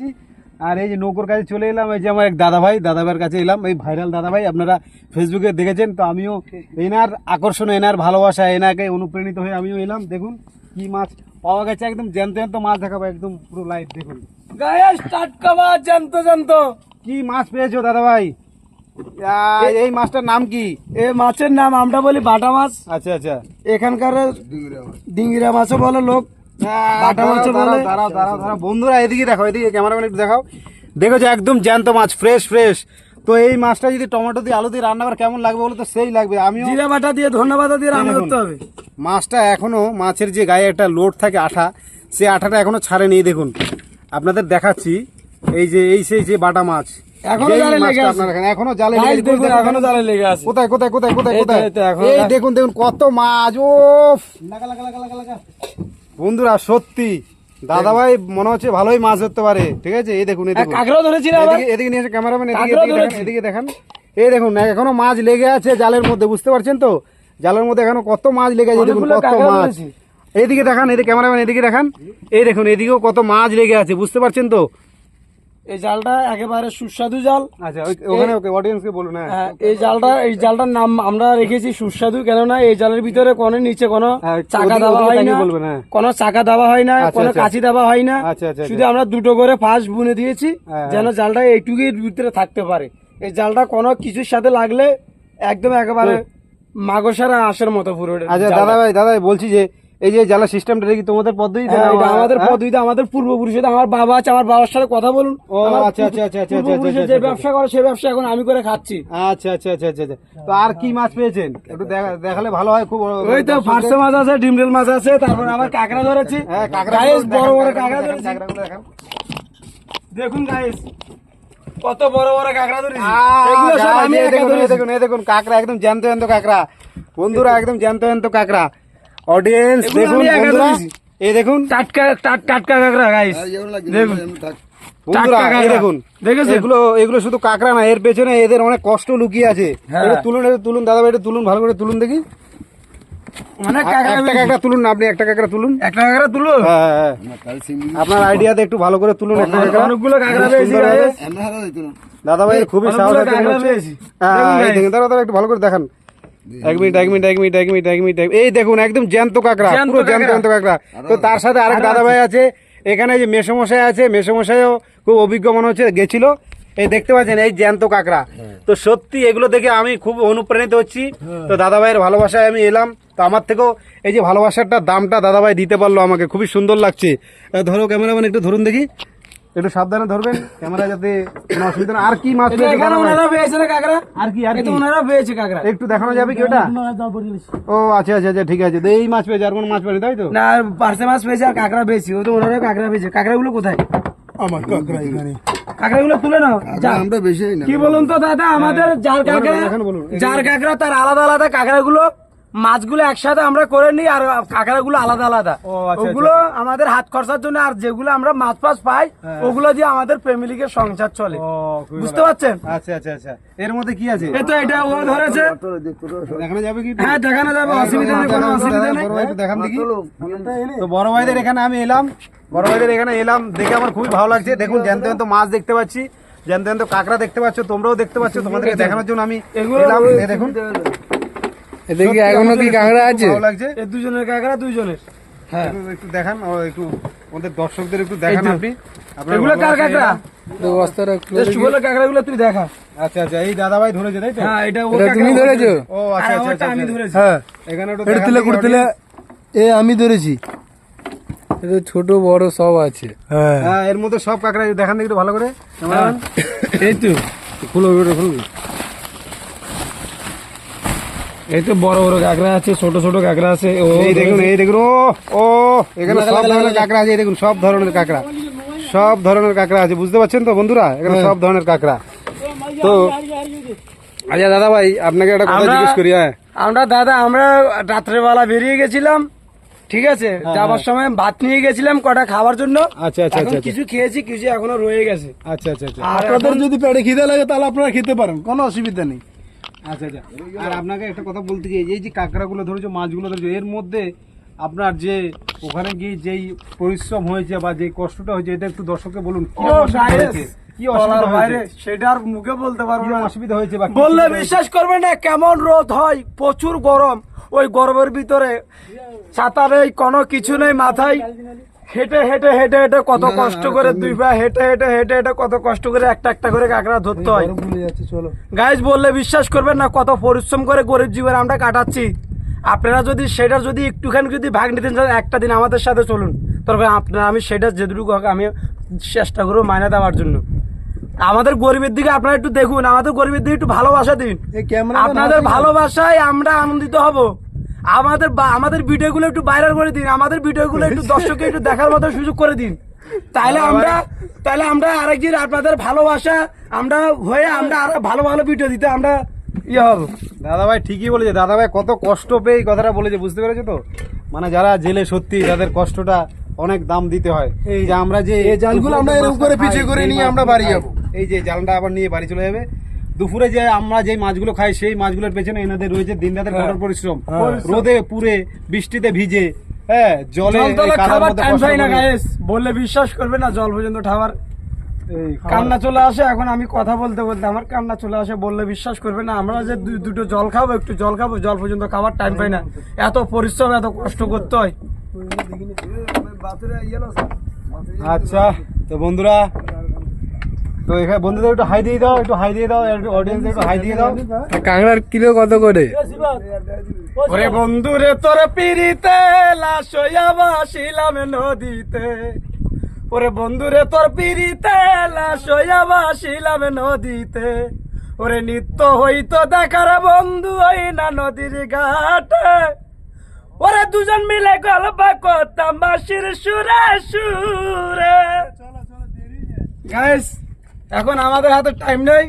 যাচ্ছি আর এই যে নৌকোর কাছে চলে এলাম এই যে আমার এক দাদা ভাই দাদা ভাইয়ের কাছে এলাম। এই ভাইরাল দাদা ভাই আপনারা ফেসবুকে দেখেছেন তো আমিও এনার আকর্ষণ এনার ভালোবাসা এনাকে অনুপ্রাণিত হয়ে আমিও এলাম। দেখুন কি মাছ পাওয়া গেছে একদম জ্যান্ত জ্যান্ত মাছ দেখাবো একদম পুরো লাইট দেখুন। গায়ে টাটকা মাছ জানতো জানতো কি মাছ পেয়েছ দাদা ভাই এই মাছটার নাম কি? এই মাছের নাম আমরা বলি বাটা মাছ। আচ্ছা আচ্ছা। এখানকার ডিঙ্গিরা মাছও বলে লোক। দাঁড়াও। বন্ধুরা এদিকে দেখো এদিকে ক্যামেরাম্যান একটু দেখাও। দেখো যে একদম জ্যান্ত মাছ ফ্রেশ ফ্রেশ তো এই মাছটা যদি টমেটো দিয়ে আলু দিয়ে রান্না করে কেমন লাগবে বলো তো? সেই লাগবে। আমিও জিরা বাটা দিয়ে ধন্যবাদ দিয়ে রান্না করতে হবে। মাছটা এখনও মাছের যে গায়ে একটা লোড থাকে আঠা সে আঠাটা এখনও ছাড়েনি দেখুন। আপনাদের দেখাচ্ছি এই যে এই সেই যে বাটা মাছ। এখনও জালে লেগে আছে। এখনও জালে লেগে দেখুন, দেখুন, এখনও জালে লেগে আছে। কোথায় কোথায় কোথায় কোথায় এই কোথায়? এই এই দেখুন দেখুন কত মাছ ও বন্ধুরা সত্যি। দাদা ভাই মনে হচ্ছে ভালোই মাছ ধরতে পারে। ঠিক আছে? এই দেখুন এই কাঁকড়াও ধরেছি এদিকে নিয়ে এসে ক্যামেরাম্যান এদিকে। এদিকে দেখেন এই দেখুন এখনও মাছ লেগে আছে জালের মধ্যে বুঝতে পারছেন তো? জালের মধ্যে এখনও কত মাছ লেগে আছে দেখুন কত মাছ। এইদিকে দেখান এদিকে ক্যামেরাম্যান এদিকে দেখান। এই দেখুন এদিকেও কত মাছ লেগে আছে বুঝতে পারছেন তো? এই জালটা একেবারে সুস্বাদু জাল। আচ্ছা ওখানে ওকে অডিয়েন্সকে বলুন হ্যাঁ। হ্যাঁ, এই জালটা এই জালটার নাম আমরা রেখেছি সুস্বাদু কেননা এই জালের ভিতরে কোনো নিচে কোনো হ্যাঁ, চাকা দেওয়া হয় না। কোনো চাকা দেওয়া হয় না আচ্ছা, কোনো আচ্ছা। কাঁচি দেওয়া হয় না। আচ্ছা, শুধু আমরা দুটো করে ফাঁস বুনে দিয়েছি যেন জালটা এইটুকুর ভিতরে থাকতে পারে। এই জালটা কোনো কিছুর সাথে লাগলে একদম একেবারে মাগসারা আঁশের মতো পুরো আচ্ছা দাদা ভাই দাদা বলছি যে এই যে জ্বালা সিস্টেমটা কি তোমাদের পদ্ধতিতে হ্যাঁ, আমাদের হ্যাঁ? পদ্ধতিতে আমাদের পূর্বপুরুষের আমার বাবা আছে আমার বাবার সাথে কথা বলুন। ও, আচ্ছা, আচ্ছা, আচ্ছা, আচ্ছা, আচ্ছা, যে আচ্ছা, ব্যবসা করে সেই ব্যবসা এখন আমি করে খাচ্ছি। আচ্ছা আচ্ছা আচ্ছা আচ্ছা আচ্ছা। তো আর কি মাছ পেয়েছেন? একটু দেখা- দেখালে ভালো হয় খুব ওই তো ফার্সে মাছ আছে ডিমডেল মাছ আছে তারপর আবার কাঁকড়া ধরেছি। হ্যাঁ কাঁকড়া বড় বড় কাঁকড়া ধরেছি দেখান। দেখুন গাইস কত বড় বড় কাঁকড়া ধরেছি। এগুলো সব আমি দেখুন। দেখুন এই দেখুন কাঁকড়া একদম জ্যান্ত জ্যান্ত কাঁকড়া। বন্ধুরা একদম জ্যান্ত জ্যান্ত কাঁকড়া। অডিয়েন্স দেখুন বন্ধুরা। এই দেখুন। টাটকা টাট- টাটকা কাঁকড়া গাইস দেখুন। বন্ধুরা টাটকা এই দেখুন। দেখেছেন? এগুলো এগুলো শুধু কাঁকড়া না এর পেছনে এদের অনেক কষ্ট লুকিয়ে আছে। হ্যাঁ। এটা তুলুন এটা তুলুন দাদা ভাই এটা তুলুন ভালো করে তুলুন দেখি। তুলুন আপনি একটা কাঁকড়া তুলুন। একটা কাঁকড়া তুলো হ্যাঁ, হ্যাঁ, হ্যাঁ। আপনার আইডিয়াতে একটু ভালো করে তুলুন একটা কাঁকড়া। অনেকগুলো কাঁকড়া দাদা ভাই খুবই সাহস দাঁড়াও, একটু ভালো করে দেখান। এক মিনিট এক মিনিট এক মিনিট এক মিনিট এক মিনিট এই দেখুন একদম জ্যান্ত কাঁকড়া পুরো জ্যান্ত কাঁকড়া। জ্যান্ত কাঁকড়া। তো তার সাথে আরেক দাদা ভাই আছে এখানে যে মেসমশাই আছে মেসমশাইও খুব অভিজ্ঞ মনে হচ্ছে গেছিল। এই দেখতে পাচ্ছেন এই জ্যান্ত কাঁকড়া। তো সত্যি এগুলো দেখে আমি খুব অনুপ্রাণিত হচ্ছি। তো দাদা ভাইয়ের ভালোবাসায় আমি এলাম। তো আমার থেকেও এই যে ভালোবাসাটা দামটা দাদা ভাই দিতে পারল আমাকে খুবই সুন্দর লাগছে। ধরো ক্যামেরাম্যান একটু ধরুন দেখি। একটু সাবধানে ধরবেন ক্যামেরা যাতে কোনো অসুবিধা না আর কি মাছ পেয়েছে এখানে ওনারা পেয়েছে না কাঁকড়া? আর কি আর কি? ওনারা পেয়েছে কাঁকড়া। একটু দেখানো যাবে কি ওটা? ও আচ্ছা আচ্ছা আচ্ছা ঠিক আছে। তো এই মাছ পেয়েছে আর কোনো মাছ পেয়েছে তাই তো? না আর পার্সে মাছ পেয়েছে আর কাঁকড়া পেয়েছি। ও তো ওনারা কাঁকড়া পেয়েছে। কাঁকড়াগুলো কোথায়? আমার কাকড়া এখানে। কাঁকড়াগুলো তুলে নাও। আমরা বেশি কি বলুন তো দাদা? আমাদের যার কাঁকড়া যার কাঁকড়া তার আলাদা আলাদা কাঁকড়াগুলো মাছগুলো একসাথে আমরা করে নিই আর কাঁকড়াগুলো আলাদা আলাদা। আচ্ছা, ওগুলো আমাদের হাত খরচার জন্য আর যেগুলো আমরা মাছ ফাছ পাই ওগুলো দিয়ে আমাদের ফ্যামিলিকে সংসার চলে। বুঝতে পারছেন? আচ্ছা আচ্ছা আচ্ছা। এর মধ্যে কি আছে? এই তো এটা ও ধরেছে। দেখানো যাবে কি? হ্যাঁ দেখানো যাবে অসুবিধা নেই কোনো অসুবিধা নেই। বড় ভাই দেখান দেখি। তো বড় ভাইদের এখানে আমি এলাম। বড় ভাইদের এখানে এলাম দেখে আমার খুবই ভালো লাগছে। দেখুন জ্যান্ত জ্যান্ত মাছ দেখতে পাচ্ছি। জ্যান্ত জ্যান্ত কাঁকড়া দেখতে পাচ্ছ তোমরাও দেখতে পাচ্ছ তোমাদেরকে দেখানোর জন্য আমি এগুলো- এলাম। দেখুন। এদিকে এখনও কি কাঁকড়া আছে? ভালো লাগছে। এই দুজনের কাঁকড়া দুইজনের। হ্যাঁ। একটু- দেখান ও একটু আমাদের দর্শকদের একটু দেখান আপনি। এগুলো কার কাঁকড়া? খুলে দেখা। আচ্ছা আচ্ছা এই দাদা ভাই ধরেছে তাই তো? হ্যাঁ এটা তুমি ধরেছো? ও আচ্ছা আচ্ছা আচ্ছা আমি আচ্ছা। ধরেছি। হ্যাঁ। এখানে এ আমি ধরেছি। ছোট বড় সব আছে। হ্যাঁ। হ্যাঁ এর মধ্যে সব কাঁকড়া দেখান দেখি একটু ভালো করে। এই তো খুলো খুলুন এই তো বড় বড় কাঁকড়া আছে ছোট ছোট কাঁকড়া আছে। ও এই দেখুন এই দেখুন ও ও এখানে সব ধরনের কাঁকড়া আছে এই দেখুন সব ধরনের কাঁকড়া সব ধরনের কাঁকড়া আছে বুঝতে পারছেন তো বন্ধুরা? এখানে সব ধরনের কাঁকড়া তো আচ্ছা দাদা ভাই আপনাকে একটা কথা জিজ্ঞেস করি হ্যাঁ। আমরা দাদা আমরা রাত্রেবেলা বেরিয়ে গেছিলাম ঠিক আছে? যাবার সময় ভাত নিয়ে গেছিলাম কটা খাওয়ার জন্য। আচ্ছা আচ্ছা আচ্ছা কিছু খেয়েছি কিছু এখনও রয়ে গেছে। আচ্ছা আচ্ছা আচ্ছা। আপনাদের যদি পেটে খিদে লাগে তাহলে আপনারা খেতে পারেন। কোনো অসুবিধা নেই। আচ্ছা আচ্ছা। আর আপনাকে একটা কথা বলতে চাই এই যে কাঁকড়াগুলো ধরেছো মাছগুলো ধরেছো এর মধ্যে আপনার যে ওখানে গিয়ে যেই পরিশ্রম হয়েছে বা যে কষ্টটা হয়েছে এটা একটু দর্শককে বলুন কি অসুবিধা হয়েছে? মুখে বলতে পারব না। অসুবিধা হয়েছে বা বললে বিশ্বাস করবে না কেমন রোদ হয় প্রচুর গরম ওই গরমের ভিতরে ছাতা নেই কোনো কিছু নেই মাথায়। হেঁটে হেঁটে হেঁটে হেঁটে কত কষ্ট করে দুই পা হেঁটে হেঁটে হেঁটে হেঁটে কত কষ্ট করে একটা একটা করে কাঁকড়া ধরতে হয়। গাইজ বললে বিশ্বাস করবেন না কত পরিশ্রম করে গরিব জীবন আমরা কাটাচ্ছি। আপনারা যদি সেটা যদি একটুখানি যদি ভাগ নিতেন চান, একটা দিন আমাদের সাথে চলুন। তবে আপনারা আমি সেটা যেটুকু হোক আমি চেষ্টা করব মায়না দেওয়ার জন্য। আমাদের গরিবের দিকে আপনারা একটু দেখুন আমাদের গরিবের দিকে একটু ভালোবাসা দিন। আপনাদের ভালোবাসায় আমরা আনন্দিত হব। আমাদের আমাদের ভিডিওগুলো একটু ভাইরাল করে দিন আমাদের ভিডিওগুলো একটু দর্শককে একটু দেখার মতো সুযোগ করে দিন। তাইলে আমরা তাহলে আমরা আরেকদিন আপনাদের ভালোবাসা আমরা হয়ে আমরা আরও ভালো ভালো ভিডিও দিতে আমরা ইয়ে হব। দাদা ভাই ঠিকই বলেছে। দাদা ভাই কত কষ্ট পেয়ে এই কথাটা বলেছে বুঝতে পেরেছ তো? মানে যারা জেলে সত্যি তাদের কষ্টটা অনেক দাম দিতে হয় এই যে আমরা যে এই জালগুলো আমরা এরকম করে পিছিয়ে করে নিয়ে আমরা বাড়ি যাব। এই যে জালটা আবার নিয়ে বাড়ি চলে যাবে দুপুরে যে আমরা যে মাছগুলো খাই সেই মাছগুলোর পেছনে এনাদের রয়েছে দিন রাতের কঠোর পরিশ্রম। রোদে পুরে বৃষ্টিতে ভিজে হ্যাঁ জলে জল এই তলে কাদার খাবার টাইম পাই না গাইস বললে বিশ্বাস করবে না জল পর্যন্ত খাবার কান্না চলে আসে এখন আমি কথা বলতে বলতে আমার কান্না চলে আসে বললে বিশ্বাস করবে না। আমরা যে দু- দুটো জল খাব একটু জল খাব জল পর্যন্ত খাবার টাইম পাই না। এত পরিশ্রম এত কষ্ট করতে হয়। আচ্ছা তো বন্ধুরা তো এখানে বন্ধুদের একটু হাই দিয়ে দাও একটু হাই দিয়ে দাও একটু অডিয়েন্স একটু হাই দিয়ে দাও। কাঁকড়ার কিলো কত করে? ওরে বন্ধু রে তোর পিড়িতে লাশ হইয়া বাসিলাম নদীতে। ওরে বন্ধু রে তোর পিড়িতে লাশ হইয়া বাসিলাম নদীতে। ওরে নিত্য হইতো দেখার বন্ধু হই না নদীর ঘাটে। ওরে দুজন মিলে গল্প করতাম বাসির সুরে সুরে। গাইস এখন আমাদের হাতে টাইম নেই।